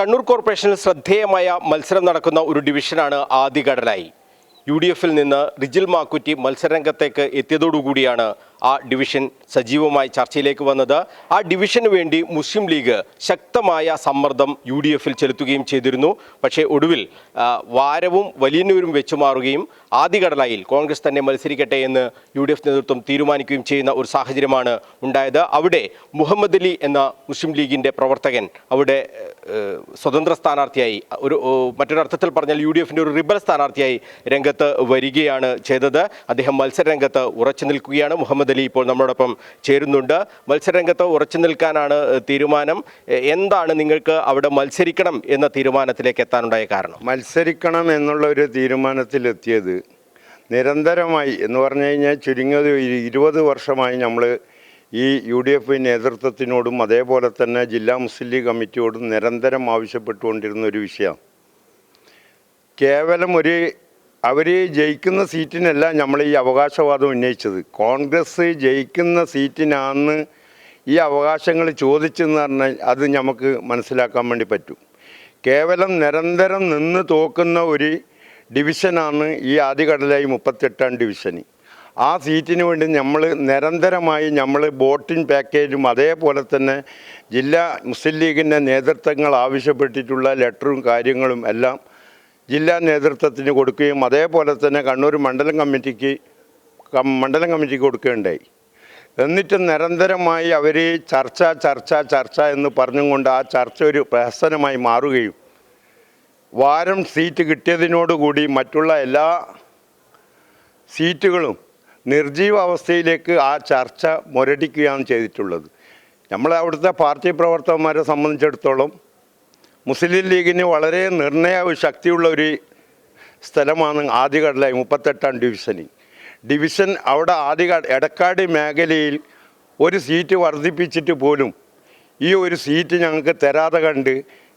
കണ്ണൂർ കോർപ്പറേഷനിൽ ശ്രദ്ധേയമായ മത്സരം നടക്കുന്ന ഒരു ഡിവിഷനാണ് ആദികടലായി യു ഡി എഫിൽ നിന്ന് റിജിൽ മാക്കുറ്റി മത്സരരംഗത്തേക്ക് എത്തിയതോടുകൂടിയാണ് ആ ഡിവിഷൻ സജീവമായി ചർച്ചയിലേക്ക് വന്നത്. ആ ഡിവിഷന് വേണ്ടി മുസ്ലിം ലീഗ് ശക്തമായ സമ്മർദ്ദം യു ഡി എഫിൽ ചെലുത്തുകയും ചെയ്തിരുന്നു. പക്ഷേ ഒടുവിൽ വാരവും വലിയന്നൂരും വെച്ചു മാറുകയും ആദ്യഘടലായിൽ കോൺഗ്രസ് തന്നെ മത്സരിക്കട്ടെ എന്ന് യു ഡി എഫ് നേതൃത്വം തീരുമാനിക്കുകയും ചെയ്യുന്ന ഒരു സാഹചര്യമാണ് ഉണ്ടായത്. അവിടെ മുഹമ്മദ് അലി എന്ന മുസ്ലിം ലീഗിന്റെ പ്രവർത്തകൻ അവിടെ സ്വതന്ത്ര സ്ഥാനാർത്ഥിയായി ഒരു മറ്റൊരർത്ഥത്തിൽ പറഞ്ഞാൽ യു ഡി എഫിന്റെ ഒരു റിബൽ സ്ഥാനാർത്ഥിയായി രംഗത്ത് വരികയാണ് ചെയ്തത്. അദ്ദേഹം മത്സരരംഗത്ത് ഉറച്ചു നിൽക്കുകയാണ് മുഹമ്മദ് അലി ഇപ്പോൾ നമ്മളോടൊപ്പം ചേരുന്നുണ്ട്. മത്സരരംഗത്ത് ഉറച്ചു നിൽക്കാനാണ് തീരുമാനം. എന്താണ് നിങ്ങൾക്ക് അവിടെ മത്സരിക്കണം എന്ന തീരുമാനത്തിലേക്ക് എത്താനുണ്ടായ കാരണം? മത്സരിക്കണം എന്നുള്ള ഒരു തീരുമാനത്തിലെത്തിയത് നിരന്തരമായി എന്ന് പറഞ്ഞു കഴിഞ്ഞാൽ ചുരുങ്ങിയത് ഇരുപത് വർഷമായി നമ്മൾ ഈ യു ഡി എഫ് നേതൃത്വത്തിനോടും അതേപോലെ തന്നെ ജില്ലാ മുസ്ലിം ലീഗ് കമ്മിറ്റിയോടും നിരന്തരം ആവശ്യപ്പെട്ടുകൊണ്ടിരുന്ന ഒരു വിഷയമാണ് കേവലം ഒരു അവർ ജയിക്കുന്ന സീറ്റിനല്ല നമ്മൾ ഈ അവകാശവാദം ഉന്നയിച്ചത്. കോൺഗ്രസ് ജയിക്കുന്ന സീറ്റിനാണ് ഈ അവകാശങ്ങൾ ചോദിച്ചെന്ന് പറഞ്ഞാൽ അത് നമുക്ക് മനസ്സിലാക്കാൻ വേണ്ടി പറ്റും. കേവലം നിരന്തരം നിന്ന് തോക്കുന്ന ഒരു ഡിവിഷനാണ് ഈ ആദ്യകടലായി മുപ്പത്തെട്ടാം ഡിവിഷന്. ആ സീറ്റിന് വേണ്ടി നമ്മൾ നിരന്തരമായി നമ്മൾ ബോട്ടിംഗ് പാക്കേജും അതേപോലെ തന്നെ ജില്ലാ മുസ്ലിം ലീഗിന്റെ നേതൃത്വങ്ങൾ ആവശ്യപ്പെട്ടിട്ടുള്ള ലെറ്ററും കാര്യങ്ങളും എല്ലാം ജില്ലാ നേതൃത്വത്തിന് കൊടുക്കുകയും അതേപോലെ തന്നെ കണ്ണൂർ മണ്ഡലം കമ്മിറ്റിക്ക് മണ്ഡലം കമ്മിറ്റിക്ക് കൊടുക്കുകയുണ്ടായി. എന്നിട്ട് നിരന്തരമായി അവർ ചർച്ച ചർച്ച ചർച്ച എന്ന് പറഞ്ഞുകൊണ്ട് ആ ചർച്ച ഒരു പ്രഹസനമായി മാറുകയും വാരം സീറ്റ് കിട്ടിയതിനോടുകൂടി മറ്റുള്ള എല്ലാ സീറ്റുകളും നിർജീവ അവസ്ഥയിലേക്ക് ആ ചർച്ച മുരടിക്കുകയാണ് ചെയ്തിട്ടുള്ളത്. നമ്മൾ അവിടുത്തെ പാർട്ടി പ്രവർത്തകന്മാരെ സംബന്ധിച്ചിടത്തോളം മുസ്ലിം ലീഗിന് വളരെ നിർണയ ശക്തിയുള്ള ഒരു സ്ഥലമാണ് ആദ്യകടലായി മുപ്പത്തെട്ടാം ഡിവിഷനിൽ ഡിവിഷൻ അവിടെ ആദ്യ എടക്കാട് മേഖലയിൽ ഒരു സീറ്റ് വർദ്ധിപ്പിച്ചിട്ട് പോലും ഈ ഒരു സീറ്റ് ഞങ്ങൾക്ക് തരാതെ കണ്ട്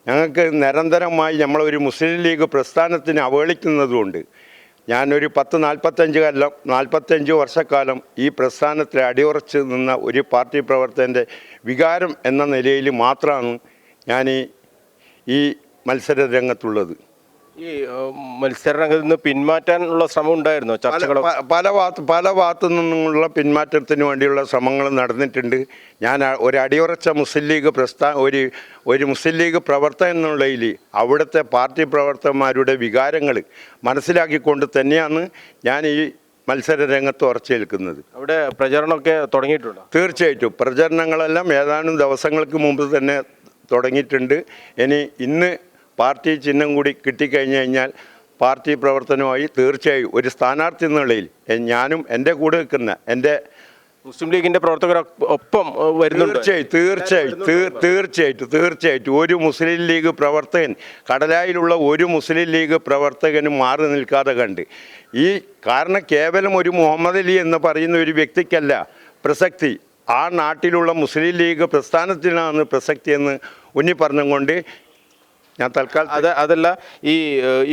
ഞങ്ങൾക്ക് നിരന്തരമായി നമ്മളൊരു മുസ്ലിം ലീഗ് പ്രസ്ഥാനത്തിന് അവഹേളിക്കുന്നതുകൊണ്ട് ഞാനൊരു പത്ത് നാൽപ്പത്തഞ്ച് കൊല്ലം നാൽപ്പത്തഞ്ച് വർഷക്കാലം ഈ പ്രസ്ഥാനത്തിൽ അടിയുറച്ച് നിന്ന ഒരു പാർട്ടി പ്രവർത്തകന്റെ വികാരം എന്ന നിലയിൽ മാത്രമാണ് ഞാൻ ഈ മത്സര രംഗത്തുള്ളത് ഈ മത്സര രംഗത്ത് നിന്ന് പിന്മാറ്റാനുള്ള ശ്രമം ഉണ്ടായിരുന്നോ? പല പല ഭാഗത്ത് പല ഭാഗത്തു നിന്നുള്ള പിന്മാറ്റത്തിന് വേണ്ടിയുള്ള ശ്രമങ്ങൾ നടന്നിട്ടുണ്ട്. ഞാൻ ഒരു അടിയുറച്ച മുസ്ലിം ലീഗ് പ്രസ്ഥാ ഒരു ഒരു മുസ്ലിം ലീഗ് പ്രവർത്തകൻ എന്നുള്ളതിൽ അവിടുത്തെ പാർട്ടി പ്രവർത്തകന്മാരുടെ വികാരങ്ങൾ മനസ്സിലാക്കിക്കൊണ്ട് തന്നെയാണ് ഞാൻ ഈ മത്സര രംഗത്ത് ഉറച്ചേൽക്കുന്നത്. അവിടെ പ്രചരണമൊക്കെ തുടങ്ങിയിട്ടുണ്ട്? തീർച്ചയായിട്ടും. പ്രചരണങ്ങളെല്ലാം ഏതാനും ദിവസങ്ങൾക്ക് മുമ്പ് തന്നെ തുടങ്ങിയിട്ടുണ്ട്. ഇനി ഇന്ന് പാർട്ടി ചിഹ്നം കൂടി കിട്ടിക്കഴിഞ്ഞു കഴിഞ്ഞാൽ പാർട്ടി പ്രവർത്തനമായി തീർച്ചയായും ഒരു സ്ഥാനാർത്ഥി എന്ന നിലയിൽ ഞാനും എന്റെ കൂടെ നിൽക്കുന്ന എന്റെ മുസ്ലിം ലീഗിന്റെ പ്രവർത്തകരൊപ്പം വരുന്നുണ്ട്. തീർച്ചയായും തീർച്ചയായും തീർ- തീർച്ചയായിട്ടും തീർച്ചയായിട്ടും. ഒരു മുസ്ലിം ലീഗ് പ്രവർത്തകൻ കടലായിലുള്ള ഒരു മുസ്ലിം ലീഗ് പ്രവർത്തകനും മാറി നിൽക്കാതെ കണ്ട്. ഈ കാരണം കേവലം ഒരു മുഹമ്മദ് അലി എന്ന് പറയുന്ന ഒരു വ്യക്തിക്കല്ല പ്രസക്തി. ആ നാട്ടിലുള്ള മുസ്ലിം ലീഗ് പ്രസ്ഥാനത്തിനാണ് പ്രസക്തി എന്ന് ഉന്നി പറഞ്ഞുകൊണ്ട് ഞാൻ തൽക്കാലം അത് അതല്ല ഈ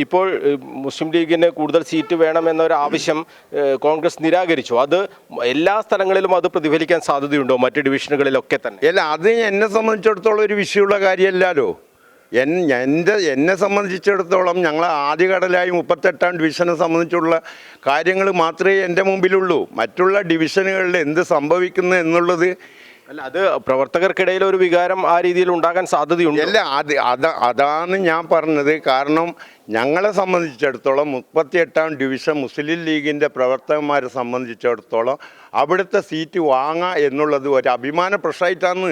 ഇപ്പോൾ മുസ്ലിം ലീഗിന് കൂടുതൽ സീറ്റ് വേണമെന്നൊരു ആവശ്യം കോൺഗ്രസ് നിരാകരിച്ചു. അത് എല്ലാ സ്ഥലങ്ങളിലും അത് പ്രതിഫലിക്കാൻ സാധ്യതയുണ്ടോ? മറ്റ് ഡിവിഷനുകളിലൊക്കെ തന്നെ. അല്ല അത് എന്നെ സംബന്ധിച്ചിടത്തോളം ഒരു വിഷയമുള്ള കാര്യമല്ലല്ലോ. എൻ എന്റെ എന്നെ സംബന്ധിച്ചിടത്തോളം ഞങ്ങൾ ആദ്യഘടലായി മുപ്പത്തെട്ടാം ഡിവിഷനെ സംബന്ധിച്ചുള്ള കാര്യങ്ങൾ മാത്രമേ എന്റെ മുമ്പിലുള്ളൂ. മറ്റുള്ള ഡിവിഷനുകളിൽ എന്ത് സംഭവിക്കുന്നു എന്നുള്ളത് അല്ല അത് പ്രവർത്തകർക്കിടയിൽ ഒരു വികാരം ആ രീതിയിൽ ഉണ്ടാകാൻ സാധ്യതയുണ്ട്. അല്ല അത് അത് അതാണ് ഞാൻ പറഞ്ഞത്. കാരണം ഞങ്ങളെ സംബന്ധിച്ചിടത്തോളം മുപ്പത്തിയെട്ടാം ഡിവിഷൻ മുസ്ലിം ലീഗിന്റെ പ്രവർത്തകന്മാരെ സംബന്ധിച്ചിടത്തോളം അവിടുത്തെ സീറ്റ് വാങ്ങുക എന്നുള്ളത് ഒരു അഭിമാന പ്രശ്നമായിട്ടാണ്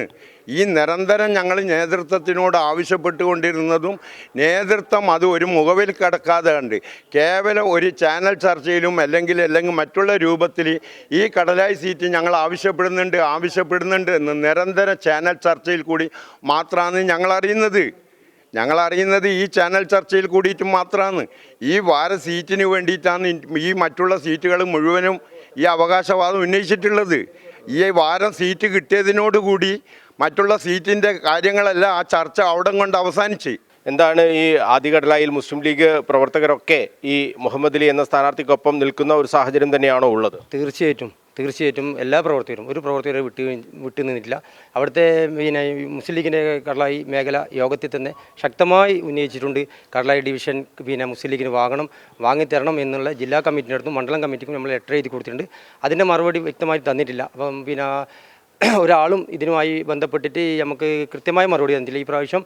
ഈ നിരന്തരം ഞങ്ങൾ നേതൃത്വത്തിനോട് ആവശ്യപ്പെട്ടുകൊണ്ടിരുന്നതും നേതൃത്വം അത് ഒരു മുഖവിൽ കിടക്കാതെ കണ്ട് കേവലം ഒരു ചാനൽ ചർച്ചയിലും അല്ലെങ്കിൽ അല്ലെങ്കിൽ മറ്റുള്ള രൂപത്തിൽ ഈ കടലായി സീറ്റ് ഞങ്ങൾ ആവശ്യപ്പെടുന്നുണ്ട് ആവശ്യപ്പെടുന്നുണ്ട് എന്ന് നിരന്തര ചാനൽ ചർച്ചയിൽ കൂടി മാത്രമാണ് ഞങ്ങൾ അറിയുന്നത്. ഞങ്ങൾ അറിയുന്നത് ഈ ചാനൽ ചർച്ചയിൽ കൂടിയിട്ട് മാത്രമാണ്. ഈ വാര സീറ്റിന് വേണ്ടിയിട്ടാണ് ഈ മറ്റുള്ള സീറ്റുകൾ മുഴുവനും ഈ അവകാശവാദം ഉന്നയിച്ചിട്ടുള്ളത്. ഈ വാരം സീറ്റ് കിട്ടിയതിനോടുകൂടി മറ്റുള്ള സീറ്റിന്റെ കാര്യങ്ങളെല്ലാം ആ ചർച്ച അവിടം കൊണ്ട് അവസാനിച്ച്. എന്താണ് ഈ ആദ്യഘടലായിൽ മുസ്ലിം ലീഗ് പ്രവർത്തകരൊക്കെ ഈ മുഹമ്മദ് അലി എന്ന സ്ഥാനാർത്ഥിക്കൊപ്പം നിൽക്കുന്ന ഒരു സാഹചര്യം തന്നെയാണോ ഉള്ളത്? തീർച്ചയായിട്ടും. തീർച്ചയായിട്ടും എല്ലാ പ്രവർത്തകരും ഒരു പ്രവർത്തകരെ വിട്ടു വിട്ടു നിന്നിട്ടില്ല. അവിടുത്തെ പിന്നെ മുസ്ലിം ലീഗിന്റെ കടലായി മേഖല യോഗത്തിൽ തന്നെ ശക്തമായി ഉന്നയിച്ചിട്ടുണ്ട്. കടലായി ഡിവിഷൻ പിന്നെ മുസ്ലിം ലീഗിന് വാങ്ങണം വാങ്ങിത്തരണം എന്നുള്ള ജില്ലാ കമ്മിറ്റിന്റെ അടുത്തും മണ്ഡലം കമ്മിറ്റിക്കും നമ്മൾ ലെറ്റർ എഴുതി കൊടുത്തിട്ടുണ്ട്. അതിന്റെ മറുപടി വ്യക്തമായി തന്നിട്ടില്ല. അപ്പം പിന്നെ ഒരാളും ഇതിനുമായി ബന്ധപ്പെട്ടിട്ട് നമുക്ക് കൃത്യമായ മറുപടി തന്നിട്ടില്ല. ഈ പ്രാവശ്യം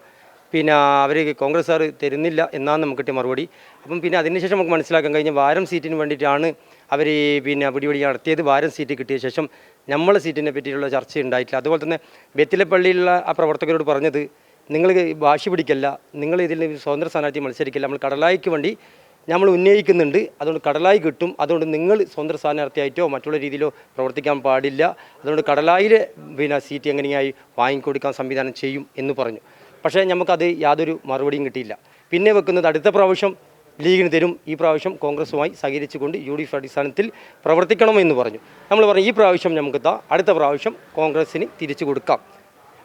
പിന്നെ അവർ കോൺഗ്രസ്സുകാർ തരുന്നില്ല എന്നാണ് നമുക്ക് കിട്ടിയ മറുപടി. അപ്പം പിന്നെ അതിനുശേഷം നമുക്ക് മനസ്സിലാക്കാൻ കഴിഞ്ഞ വാരം സീറ്റിന് വേണ്ടിയിട്ടാണ് അവർ പിന്നെ പിടിപിടി നടത്തിയത് വാരം സീറ്റ് കിട്ടിയ ശേഷം നമ്മളെ സീറ്റിനെ പറ്റിയുള്ള ചർച്ച ഉണ്ടായിട്ടില്ല അതുപോലെ തന്നെ ബെത്തിലപ്പള്ളിയിലുള്ള ആ പ്രവർത്തകരോട് പറഞ്ഞത് നിങ്ങൾ വാശി പിടിക്കല്ല നിങ്ങൾ ഇതിൽ സ്വതന്ത്ര സ്ഥാനാർത്ഥി മത്സരിക്കില്ല നമ്മൾ കടലായിക്ക് വേണ്ടി നമ്മൾ ഉന്നയിക്കുന്നുണ്ട്. അതുകൊണ്ട് കടലായി കിട്ടും. അതുകൊണ്ട് നിങ്ങൾ സ്വന്തം സ്ഥാനാർത്ഥിയായിട്ടോ മറ്റുള്ള രീതിയിലോ പ്രവർത്തിക്കാൻ പാടില്ല. അതുകൊണ്ട് കടലായിലെ പിന്നെ സീറ്റ് എങ്ങനെയായി വാങ്ങിക്കൊടുക്കാൻ സംവിധാനം ചെയ്യും എന്ന് പറഞ്ഞു. പക്ഷേ നമുക്കത് യാതൊരു മറുപടിയും കിട്ടിയില്ല. പിന്നെ വെക്കുന്നത് അടുത്ത പ്രാവശ്യം ലീഗിന് തരും ഈ പ്രാവശ്യം കോൺഗ്രസുമായി സഹകരിച്ചുകൊണ്ട് യു ഡി എഫ് അടിസ്ഥാനത്തിൽ പ്രവർത്തിക്കണമെന്ന് പറഞ്ഞു. നമ്മൾ പറഞ്ഞു ഈ പ്രാവശ്യം നമുക്ക് താ അടുത്ത പ്രാവശ്യം കോൺഗ്രസ്സിന് തിരിച്ചു കൊടുക്കാം.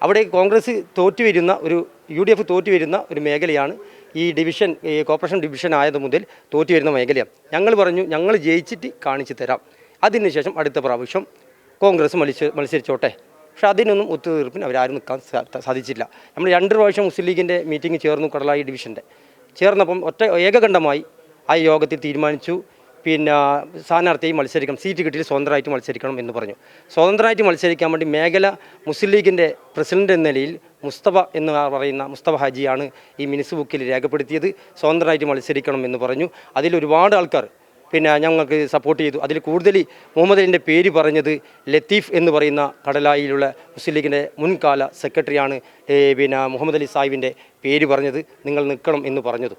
അവിടെ കോൺഗ്രസ് തോറ്റു വരുന്ന ഒരു യു ഡി എഫ് തോറ്റു വരുന്ന ഒരു മേഖലയാണ് ഈ ഡിവിഷൻ കോർപ്പറേഷൻ ഡിവിഷൻ ആയത് മുതൽ തോറ്റു വരുന്ന മേഖലയാണ്. ഞങ്ങൾ പറഞ്ഞു ഞങ്ങൾ ജയിച്ചിട്ട് കാണിച്ചു തരാം. അതിനുശേഷം അടുത്ത പ്രാവശ്യം കോൺഗ്രസ് മത്സ മത്സരിച്ചോട്ടെ. പക്ഷേ അതിനൊന്നും ഒത്തുതീർപ്പിന് അവരാരും നിൽക്കാൻ സാധിച്ചില്ല. നമ്മൾ രണ്ട് പ്രാവശ്യം മുസ്ലിം ലീഗിന്റെ മീറ്റിംഗ് ചേർന്നു കടലായി ഡിവിഷന്റെ. ചേർന്നപ്പം ഒറ്റ ഏകകണ്ഠമായി ആ യോഗത്തിൽ തീരുമാനിച്ചു. പിന്നെ സ്ഥാനാർത്ഥിയായി മത്സരിക്കണം. സീറ്റ് കിട്ടിയിൽ സ്വതന്ത്രമായിട്ട് മത്സരിക്കണം എന്ന് പറഞ്ഞു. സ്വതന്ത്രമായിട്ട് മത്സരിക്കാൻ വേണ്ടി മേഖല മുസ്ലിം ലീഗിന്റെ പ്രസിഡന്റ് എന്ന നിലയിൽ മുസ്തഫ എന്ന് പറയുന്ന മുസ്തഫ ഹാജിയാണ് ഈ മിനിസ് ബുക്കിൽ രേഖപ്പെടുത്തിയത്. സ്വതന്ത്രമായിട്ട് മത്സരിക്കണം എന്ന് പറഞ്ഞു. അതിൽ ഒരുപാട് ആൾക്കാർ പിന്നെ ഞങ്ങൾക്ക് സപ്പോർട്ട് ചെയ്തു. അതിൽ കൂടുതൽ മുഹമ്മദ് അലിന്റെ പേര് പറഞ്ഞത് ലത്തീഫ് എന്ന് പറയുന്ന കടലായിലുള്ള മുസ്ലിം ലീഗിന്റെ മുൻകാല സെക്രട്ടറിയാണ് പിന്നെ മുഹമ്മദ് അലി സാഹിബിന്റെ പേര് പറഞ്ഞത് നിങ്ങൾ നിൽക്കണം എന്ന് പറഞ്ഞത്.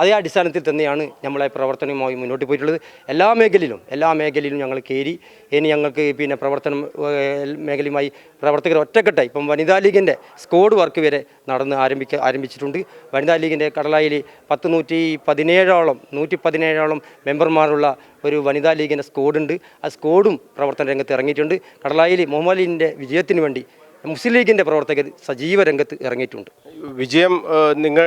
അതേ അടിസ്ഥാനത്തിൽ തന്നെയാണ് നമ്മളെ പ്രവർത്തനവുമായി മുന്നോട്ട് പോയിട്ടുള്ളത്. എല്ലാ മേഖലയിലും എല്ലാ മേഖലയിലും ഞങ്ങൾ കയറി ഇനി ഞങ്ങൾക്ക് പിന്നെ പ്രവർത്തനം മേഖലയുമായി പ്രവർത്തകർ ഒറ്റക്കെട്ടായി. ഇപ്പം വനിതാ ലീഗിന്റെ സ്കോഡ് വർക്ക് വരെ നടന്ന് ആരംഭിക്ക ആരംഭിച്ചിട്ടുണ്ട്. വനിതാ ലീഗിന്റെ കടലായിൽ പത്ത് നൂറ്റി പതിനേഴോളം നൂറ്റി പതിനേഴോളം മെമ്പർമാരുള്ള ഒരു വനിതാ ലീഗിന്റെ സ്കോഡുണ്ട് ആ സ്കോഡും പ്രവർത്തന രംഗത്ത് ഇറങ്ങിയിട്ടുണ്ട്. കടലായിൽ മുഹമ്മദ് അലീന്റെ വിജയത്തിന് വേണ്ടി മുസ്ലിം ലീഗിന്റെ പ്രവർത്തകർ സജീവ രംഗത്ത് ഇറങ്ങിയിട്ടുണ്ട്. വിജയം നിങ്ങൾ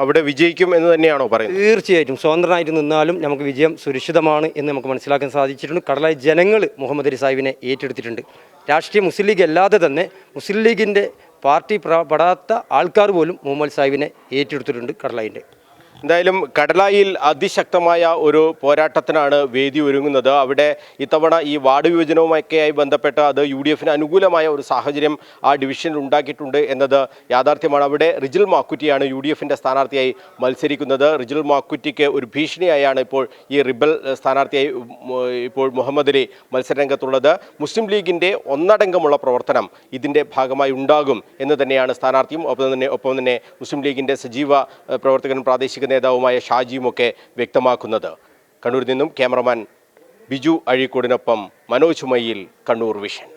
അവിടെ വിജയിക്കും എന്ന് തന്നെയാണോ പറയുന്നത്? തീർച്ചയായിട്ടും. സ്വതന്ത്രമായിട്ട് നിന്നാലും നമുക്ക് വിജയം സുരക്ഷിതമാണ് എന്ന് നമുക്ക് മനസ്സിലാക്കാൻ സാധിച്ചിട്ടുണ്ട്. കടലായി ജനങ്ങൾ മുഹമ്മദ് അലി സാഹിബിനെ ഏറ്റെടുത്തിട്ടുണ്ട്. രാഷ്ട്രീയ മുസ്ലിം ലീഗ് അല്ലാതെ തന്നെ മുസ്ലിം ലീഗിന്റെ പാർട്ടി പെടാത്ത ആൾക്കാർ പോലും മുഹമ്മദ് സാഹിബിനെ ഏറ്റെടുത്തിട്ടുണ്ട് കടലായിന്റെ. എന്തായാലും കടലായിൽ അതിശക്തമായ ഒരു പോരാട്ടത്തിനാണ് വേദി ഒരുങ്ങുന്നത്. അവിടെ ഇത്തവണ ഈ വാർഡ് വിഭജനവുമൊക്കെയായി ബന്ധപ്പെട്ട് അത് യു ഡി എഫിന് അനുകൂലമായ ഒരു സാഹചര്യം ആ ഡിവിഷനിൽ ഉണ്ടാക്കിയിട്ടുണ്ട് എന്നത് യാഥാർത്ഥ്യമാണ്. അവിടെ റിജിൽ മാക്കുറ്റിയാണ് യു ഡി എഫിന്റെ സ്ഥാനാർത്ഥിയായി മത്സരിക്കുന്നത്. റിജിൽ മാക്കുറ്റിക്ക് ഒരു ഭീഷണിയായാണ് ഇപ്പോൾ ഈ റിബൽ സ്ഥാനാർത്ഥിയായി ഇപ്പോൾ മുഹമ്മദ് അലി മത്സരരംഗത്തുള്ളത്. മുസ്ലിം ലീഗിന്റെ ഒന്നടങ്കമുള്ള പ്രവർത്തനം ഇതിന്റെ ഭാഗമായി ഉണ്ടാകും എന്ന് തന്നെയാണ് സ്ഥാനാർത്ഥിയും ഒപ്പം തന്നെ ഒപ്പം തന്നെ മുസ്ലിം ലീഗിന്റെ സജീവ പ്രവർത്തകനും പ്രാദേശിക നേതാവുമായ ഷാജിയുമൊക്കെ വ്യക്തമാക്കുന്നത്. കണ്ണൂരിൽ നിന്നും ക്യാമറമാൻ ബിജു അഴീക്കോടിനൊപ്പം മനോജ് മയിൽ കണ്ണൂർ വിഷൻ.